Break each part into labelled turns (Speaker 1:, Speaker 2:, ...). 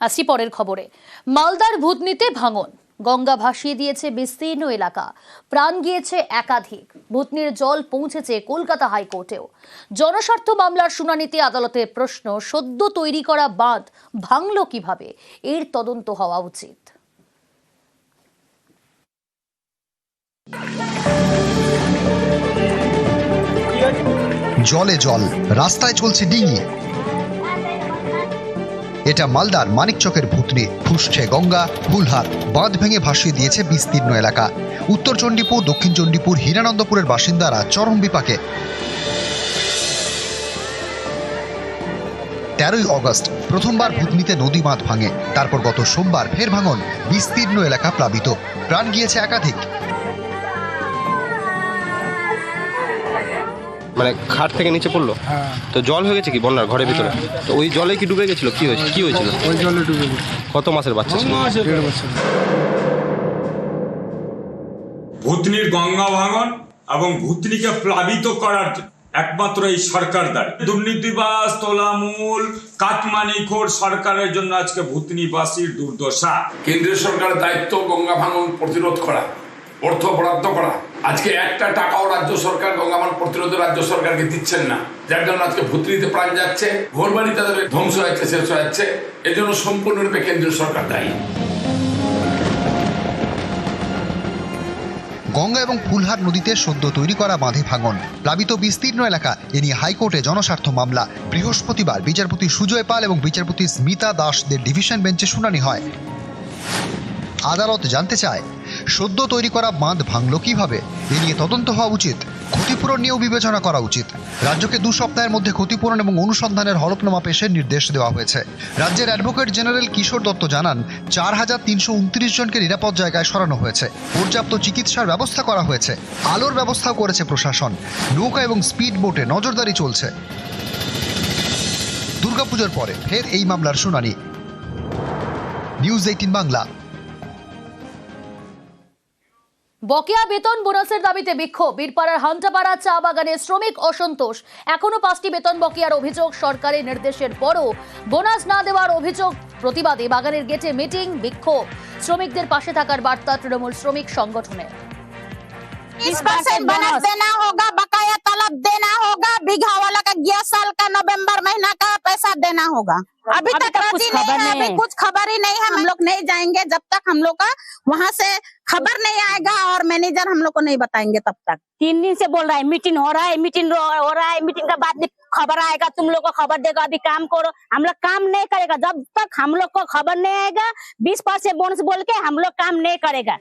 Speaker 1: আসি পরের খবরে। মালদার ভূতনিতে ভাঙন। গঙ্গা ভাসিয়ে দিয়েছে বিস্তীর্ণ এলাকা। প্রাণ গিয়েছে একাধিক। ভূতনির জল পৌঁছেছে কলকাতা হাইকোর্টেও। জনস্বার্থ মামলার শুনানিতে আদালতের প্রশ্ন, সদ্য তৈরি করা বাঁধ ভাঙল কীভাবে? এর তদন্ত হওয়া উচিত।
Speaker 2: জলে জল, রাস্তায় চলছে ডিঙি এটা মালদার মানিকচকের ভূতনি, ফুসছে গঙ্গা, ফুলহার, বাঁধ ভেঙে ভাসিয়ে দিয়েছে বিস্তীর্ণ এলাকা। উত্তর চণ্ডীপুর, দক্ষিণ চণ্ডীপুর, হীরানন্দপুরের বাসিন্দারা চরম বিপাকে। তেরোই অগস্ট, প্রথমবার ভুতনিতে নদী বাঁধ ভাঙে। তারপর গত সোমবার ফের ভাঙন বিস্তীর্ণ এলাকা প্লাবিত। প্রাণ গিয়েছে একাধিক।
Speaker 3: মানে খাট থেকে নিচে পড়ল?
Speaker 4: হ্যাঁ।
Speaker 3: তো জল হয়ে গেছে কি বন্যার ঘরের ভিতরে? তো ওই জলে কি ডুবে গেছিল? কি হয়েছে? কি হয়েছিল?
Speaker 4: ওই জলে ডুবে গেছে।
Speaker 3: কত মাসের বাচ্চা ছিল?
Speaker 5: ভূতনির গঙ্গা ভাঙন এবং ভূতনিকে প্লাবিত করার একমাত্র এই সরকার দায়ী দুর্নীতিবাস তোলামূল কাটমানিখোর সরকারের জন্য আজকে ভূতনিবাসীর দুর্দশা।
Speaker 6: কেন্দ্রীয় সরকারের দায়িত্ব গঙ্গা ভাঙন প্রতিরোধ করা অর্থ বরাদ্দ করা আজকে একটা টাকাও রাজ্য সরকার গঙ্গা ভাঙন প্রতিরোধে রাজ্য সরকারকে দিচ্ছেন না। যার জন্য আজকে ভুতরিতে প্রাণ যাচ্ছে, ঘরবাড়ি তাদের ধ্বংস হচ্ছে শেষ যাচ্ছে এজন্য সম্পূর্ণরূপে কেন্দ্রীয় সরকার দায়ী।
Speaker 2: গঙ্গা এবং ফুলহার নদীতে সদ্য তৈরি করা বাঁধে ভাঙন। প্লাবিত বিস্তীর্ণ এলাকা, এ নিয়ে হাইকোর্টে জনস্বার্থ মামলা। বৃহস্পতিবার বিচারপতি সুজয় পাল এবং বিচারপতি স্মিতা দাসদের ডিভিশন বেঞ্চে শুনানি হয়। আদালত জানতে চায়, সদ্য তৈরি করা বাঁধ ভাঙল কীভাবে? এ নিয়ে তদন্ত হওয়া উচিত, ক্ষতিপূরণ নিয়েও বিবেচনা করা উচিত। রাজ্যকে দু সপ্তাহের মধ্যে ক্ষতিপূরণ এবং অনুসন্ধানের হলফনামা পেশের নির্দেশ দেওয়া হয়েছে। রাজ্যের অ্যাডভোকেট জেনারেল কিশোর দত্ত জানান, চার হাজার তিনশো উনত্রিশ জনকে নিরাপদ জায়গায় সরানো হয়েছে। পর্যাপ্ত চিকিৎসার ব্যবস্থা করা হয়েছে। আলোর ব্যবস্থাও করেছে প্রশাসন। নৌকা এবং স্পিড বোটে নজরদারি চলছে। দুর্গাপুজোর পরে ফের এই মামলার শুনানি। News eighteen Bangla.
Speaker 1: বকেয়া বেতন বোনাসের দাবিতে বিক্ষোভ। বীরপাড়ার হান্টাপাড়া চা বাগানে শ্রমিক অসন্তোষ। এখনও পাঁচটি বেতন বকেয়ার অভিযোগ সরকারের নির্দেশের পরও বোনাস না দেওয়ার অভিযোগ প্রতিবাদে বাগানের গেটে মিটিং বিক্ষোভ। শ্রমিকদের পাশে থাকার বার্তা তৃণমূল শ্রমিক সংগঠনের
Speaker 7: होगा। अभी तक राज़ी नहीं है। अभी कुछ खबर ही नहीं है। हम लोग नहीं जाएँगे जब तक हम लोग का वहाँ से खबर नहीं आएगा और मैनेजर हम लोग को नहीं बताएँगे तब तक।
Speaker 8: तीन दिन से बोल रहा है मीटिंग हो रहा है मीटिंग हो रहा है मीटिंग के बाद खबर आएगा तुम लोग को खबर देगा अभी काम करो। हम लोग काम नहीं करेगा। जब तक हम लोग को खबर नहीं आएगा बीस परसेंट बोनस बोल के हम लोग काम नहीं करेगा।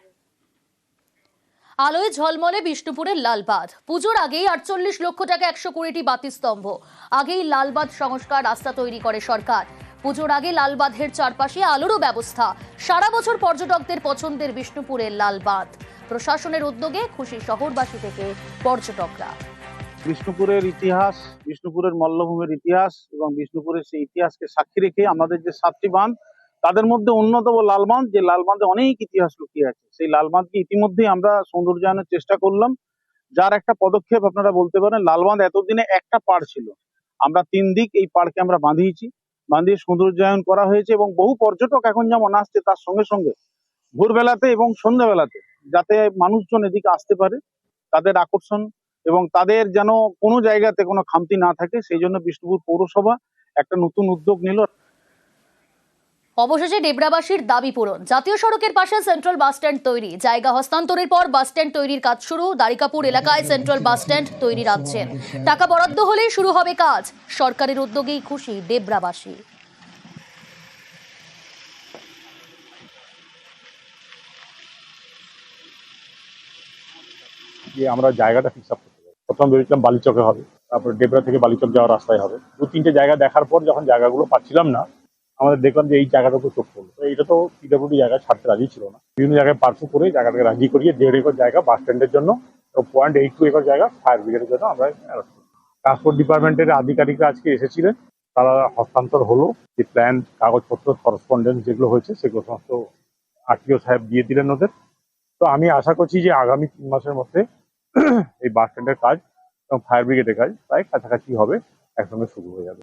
Speaker 1: আলোয় ঝলমলে বিষ্ণুপুরের লালবাঁধ। পুজোর আগেই আটচল্লিশ লক্ষ টাকা একশো কুড়িটি বাতিস্তম্ভ। আগেই লালবাঁধ সংস্কার রাস্তা তৈরি করে সরকার। পুজোর আগে লালবাঁধের চারপাশে আলোরও ব্যবস্থা। সারা বছর পর্যটকদের পছন্দের বিষ্ণুপুরের লালবাঁধ। প্রশাসনের উদ্যোগে খুশি শহরবাসী থেকে পর্যটকরা।
Speaker 4: বিষ্ণুপুরের ইতিহাস, বিষ্ণুপুরের মল্লভূমির ইতিহাস এবং বিষ্ণুপুরের সেই ইতিহাসকে সাক্ষী রেখে আমাদের যে সাতটি বাঁধ তাদের মধ্যে অন্যতম লাল বাঁধ যে লাল বাঁধে অনেক ইতিহাস লুকিয়ে আছে। সেই লাল বাঁধকে ইতিমধ্যেই আমরা সৌন্দর্যায়নের চেষ্টা করলাম। যার একটা পদক্ষেপ আপনারা বলতে পারেন লাল বাঁধ এতদিনে একটা পাড় ছিল। আমরা তিন দিক এই পাড়কে আমরা বাঁধিয়েছি। বাঁধিয়ে সৌন্দর্যায়ন করা হয়েছে এবং বহু পর্যটক এখন যেমন আসছে, তার সঙ্গে সঙ্গে ভোরবেলাতে এবং সন্ধ্যাবেলাতে, যাতে মানুষজন এদিকে আসতে পারে, তাদের আকর্ষণ এবং তাদের যেন কোনো জায়গাতে কোনো খামতি না থাকে, সেই জন্য বিষ্ণুপুর পৌরসভা একটা নতুন উদ্যোগ নিল।
Speaker 1: অবশেষে ডেবরাবাসীর দাবি পূরণ। জাতীয় সড়কের পাশে সেন্ট্রাল বাস স্ট্যান্ড তৈরি। জায়গা হস্তান্তরের পর বাস স্ট্যান্ড তৈরির কাজ শুরু। দারিকাপুর এলাকায় সেন্ট্রাল বাস স্ট্যান্ড তৈরি রাখছেন টাকা বরাদ্দ হলেই শুরু হবে কাজ। সরকারের উদ্যোগেই খুশি ডেবরাবাসী।
Speaker 9: যে আমরা জায়গাটা ফিক্স আপ করতে পারি। প্রথম ভেবেছিলাম বালিচকে হবে। তারপর ডেবরা থেকে বালিচক যাওয়ার রাস্তায় হবে। দু তিনটে জায়গা দেখার পর যখন জায়গাগুলো পাচ্ছিলাম না আমাদের দেখলাম যে এই জায়গাটা চোখ পড়ল এটা তো পিডব্লিউডি জায়গা ছাড়তে রাজি ছিল না। বিভিন্ন জায়গায় পার্সু করে জায়গাটাকে রাজি করিয়ে দেড় একর জায়গা বাস স্ট্যান্ডের জন্য পয়েন্ট এইট টু একর জায়গা ফায়ার ব্রিগেডের জন্য আমরা ট্রান্সপোর্ট ডিপার্টমেন্টের আধিকারিকরা আজকে এসেছিলেন, তারা হস্তান্তর হলো যে প্ল্যান কাগজপত্র করসপন্ডেন্স যেগুলো হয়েছে সেগুলো সমস্ত আরটিও সাহেব দিয়ে দিলেন ওদের। তো আমি আশা করছি যে আগামী তিন মাসের মধ্যে এই বাস স্ট্যান্ডের কাজ এবং ফায়ার ব্রিগেডের কাজ প্রায় কাছাকাছি হবে, একসঙ্গে শুরু হয়ে যাবে।